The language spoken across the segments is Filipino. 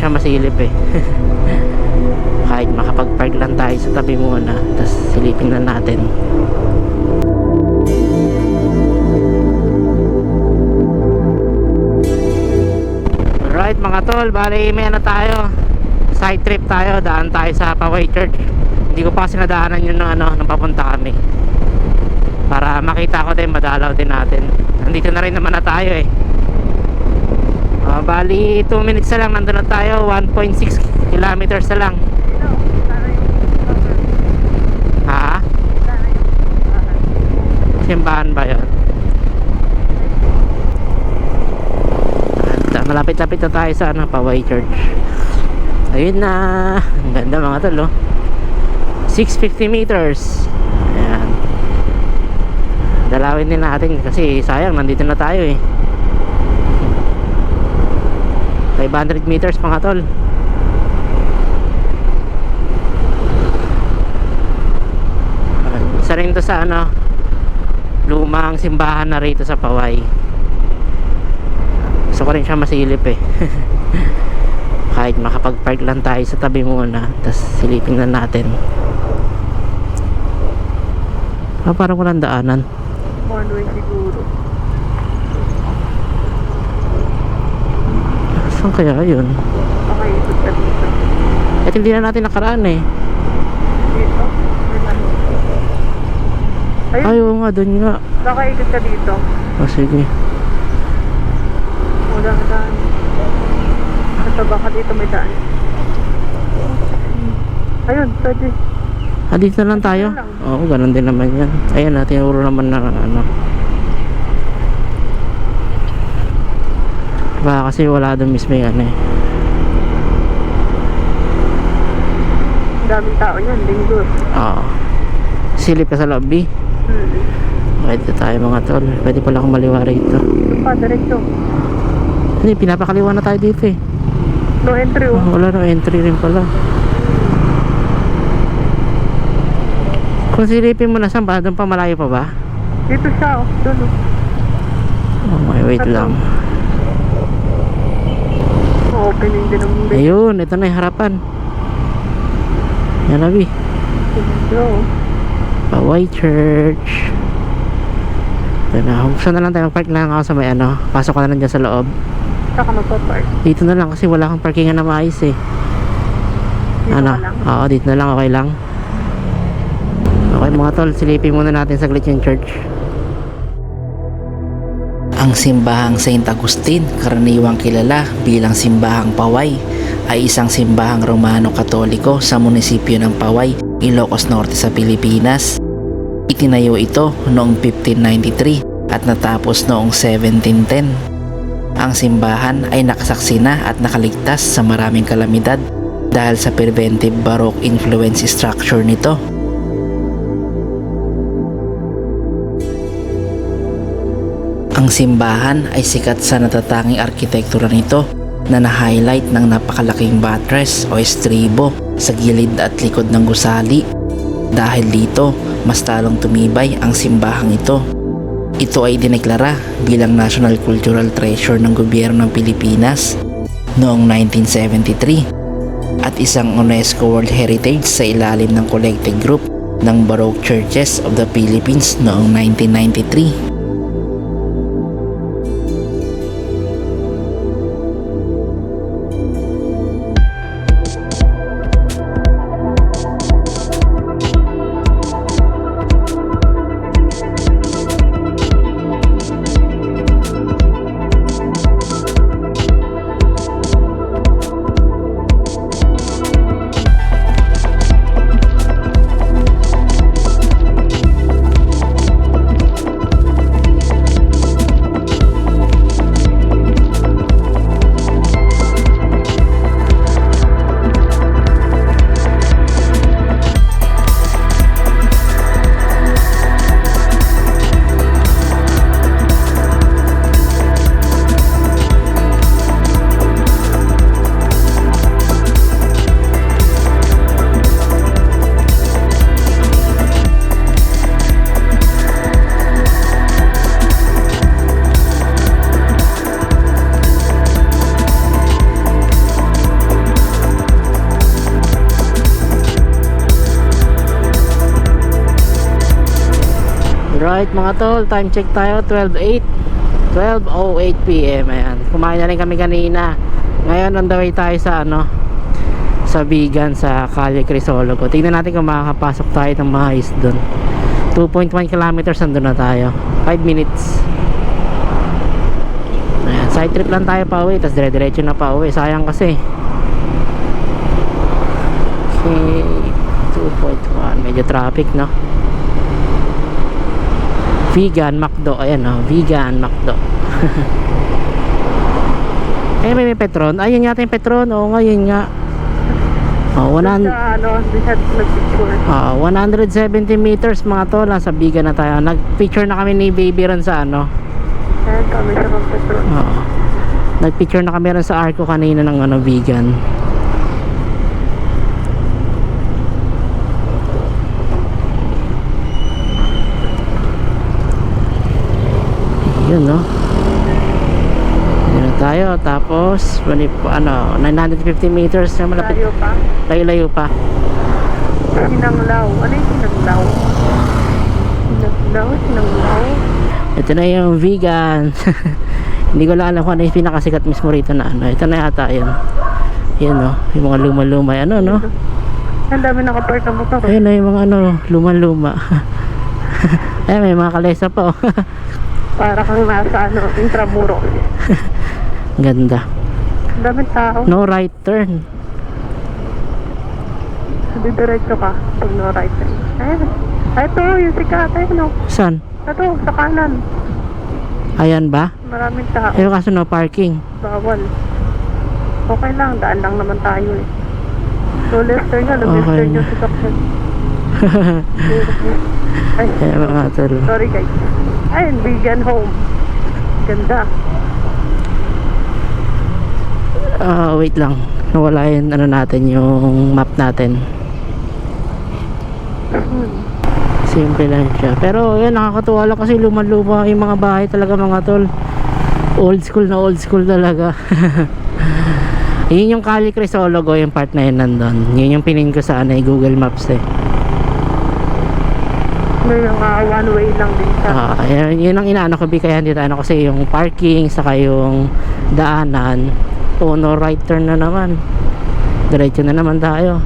Siya masilip eh. Kahit makapag-park lang tayo sa tabi muna, tapos silipin na natin. Alright mga tol, bali may ano tayo? Side trip tayo, daan tayo sa Paway Church. Hindi ko pa kasi nadaanan yun ng ano, nung papunta kami. Para makita ko din, madalaw din natin. Nandito na rin naman na tayo eh Ah, Bali 2 minutes na lang, nandun na tayo 1.6 kilometers na lang Ha? Simbahan ba yun? At, malapit-lapit na tayo sa ano, Paway Church. Ayun na. Ang ganda mga tol, oh. 650 meters. Ayan. Dalawin din natin kasi sayang nandito na tayo eh. 500 meters mga tol. Isa rin to sa ano lumang simbahan na rito sa Paway gusto ko rin siya masilip eh kahit makapag-park lang tayo sa tabi muna tapos silipin na natin ah, parang walang daanan One way siguro. Saan kaya yun ka dito. at hindi na natin nakaraan eh Dito? Ayun, ayaw nga dun nga baka ikot ka dito. oh, sige O, daan. Ito, baka dito may daan. Ayun, pwede. ah dito na lang tayo oo ganun din naman yan ayan na tinuro naman na ano baka kasi wala doon mismo yung ano eh daming tao yan, linggo. Oo. Silip ka sa lobby. Hmm. Pwede tayo mga tol. Pwede pala akong maliwa rito. Ito pa, diretso. Hindi, pinapakaliwa na tayo dito eh. No entry, oh. Wala no entry rin pala. Kung silipin mo na saan ba? Doon pa malayo pa ba? Dito siya, oh. Doon, oh. Oh my, wait Ito. lang. Opening din ng bed. Ayun, ito na yung harapan. Yan abi. Oh. Paway Church. Ito na. Saan na lang tayo? Park lang ako sa may ano. Pasok ka na lang dyan sa loob. Saka magpa-park. Dito na lang kasi wala kang parkingan na maayos eh. Dito ano? lang. Oo, dito na lang. Okay lang. Okay mga tol, silipin muna natin saglit yung church. Ang simbahang St. Agustin, karaniwang kilala bilang simbahang Paway, ay isang simbahang Romano-Katoliko sa munisipyo ng Paway, Ilocos Norte sa Pilipinas. Itinayo ito noong 1593 at natapos noong 1710. Ang simbahan ay nakasaksi na at nakaligtas sa maraming kalamidad dahil sa preventive Baroque influence structure nito. Ang simbahan ay sikat sa natatanging arkitektura nito na na-highlight ng napakalaking buttress o estribo sa gilid at likod ng gusali. Dahil dito, mas talong tumibay ang simbahang ito. Ito ay dineklara bilang National Cultural Treasure ng gobyerno ng Pilipinas noong 1973 at isang UNESCO World Heritage sa ilalim ng collective group ng Baroque Churches of the Philippines noong 1993. Alright mga tol, time check tayo 12.08 12.08 p.m. Ayan, kumain na rin kami kanina. Ngayon on the way tayo sa ano Sa vegan sa Calle Crisologo Tingnan natin kung makakapasok tayo ng mahais doon 2.1 kilometers nandun na tayo. 5 minutes. Ayan, side trip lang tayo pa uwi Tapos dire-diretso na pa uwi Sayang kasi. Okay 2.1 Medyo traffic no Vegan McDo Ayan o Vegan McDo Eh may, may Petron Ayun yata yung Petron Oo nga yun nga Oh, 100, Sa ano, di siya nag-picture. ah, 170 meters mga tol Nasa Vegan na tayo Nag-picture na kami ni Baby ron sa ano Ayan kami sa Pampetron. Oo. Nag-picture na kami ron sa Arco kanina ng ano, vegan. Yun, no? Yun na tayo. Tapos, bali po, ano, 950 meters na malapit. Layo pa. Layo-layo pa. Sinanglaw. Ano yung sinanglaw? Sinanglaw? Sinanglaw? Ito na yung vegan. Hindi ko lang alam kung ano yung pinakasikat mismo rito na ano. Ito na yata yun. Yun, no? Yung mga luma-luma. Ano, no? Ang dami nakapark ng motor. Ayun na yung mga ano, luma-luma. Ayun, may mga kalesa pa oh. Para kang nasa ano, Intramuros. Ganda. Daming tao. No right turn. Didiretso ka pag no right turn. Ayun. Ay, ito, yung sikat. Ayun, no. Saan? Ito, sa kanan. Ayan ba? Maraming tao. Ayun kaso no parking. Bawal. Okay lang, daan lang naman tayo eh. So, Lester nga, Okay nag-Lester na. yung sasakyan. Ay, Ayan mga tol. sorry guys. Ayun, vegan home. Ganda. Ah, wait lang. Nawala yun ano natin yung map natin. Hmm. Simple lang siya. Pero yun, nakakatuwa lang kasi luma-luma yung mga bahay talaga mga tol. Old school na old school talaga. yun yung Cali Crisologo, yung part na yun nandun. Yun yung pinin ko sa ano, Google Maps eh. May mga one way lang din siya. Ah, yun, yun ang inaano ko, kaya hindi tayo kasi yung parking, saka yung daanan. Oh, no right turn na naman. Diretso na naman tayo.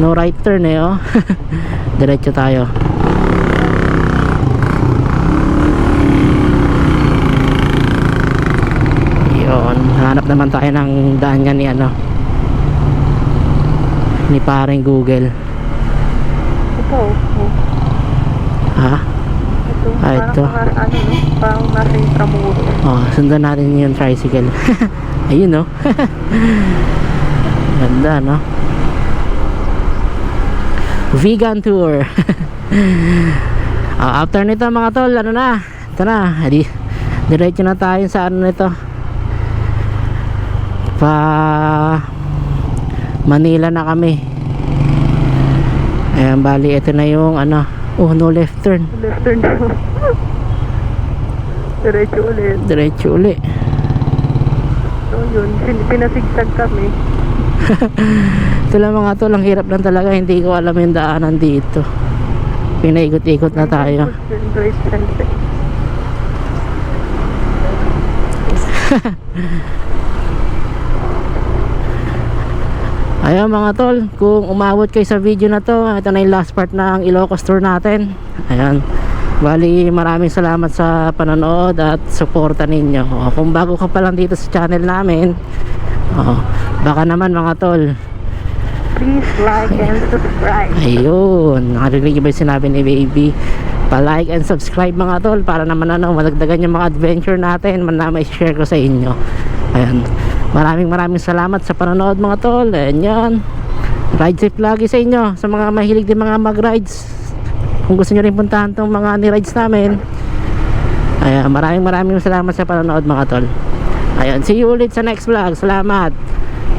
No right turn eh, oh. Diretso tayo. Yun, hanap naman tayo ng daan niya ni ano. Ni paring Google. Ito, oh. Ha? Ito, Ah, parang ito. mga ano, no? Parang nasa Intramuros. Oh, sundan natin yung tricycle. Ayun, no? Ganda, no? Vegan tour. Ah, after nito mga tol, ano na? Ito na. Di, diretso na tayo sa ano nito. Pa Manila na kami. Ayan, bali, ito na yung ano. Oh, no left turn. Lester na. Diretso ulit. Diretso uli. So yun, pinasigsag kami. Ito lang mga tol, ang hirap lang talaga. Hindi ko alam yung daanan dito. Pinaikot-ikot na tayo. Ayun mga tol, kung umabot kayo sa video na to, ito na yung last part ng Ilocos tour natin. Ayan. Bali, maraming salamat sa panonood at suporta ninyo. O, kung bago ka pa lang dito sa channel namin, o, baka naman mga tol, Please like and subscribe. Ayun, nakarinig ba yung sinabi ni baby? Pa-like and subscribe mga tol para naman ano, madagdagan yung mga adventure natin man na share ko sa inyo. Ayan. Maraming maraming salamat sa panonood mga tol. Ayan yan. Ride safe lagi sa inyo. Sa mga mahilig din mga mag-rides. Kung gusto nyo rin puntahan tong mga ni-rides namin. Ayan, maraming maraming salamat sa panonood mga tol. Ayan, see you ulit sa next vlog. Salamat.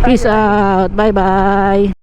Peace out. Bye bye.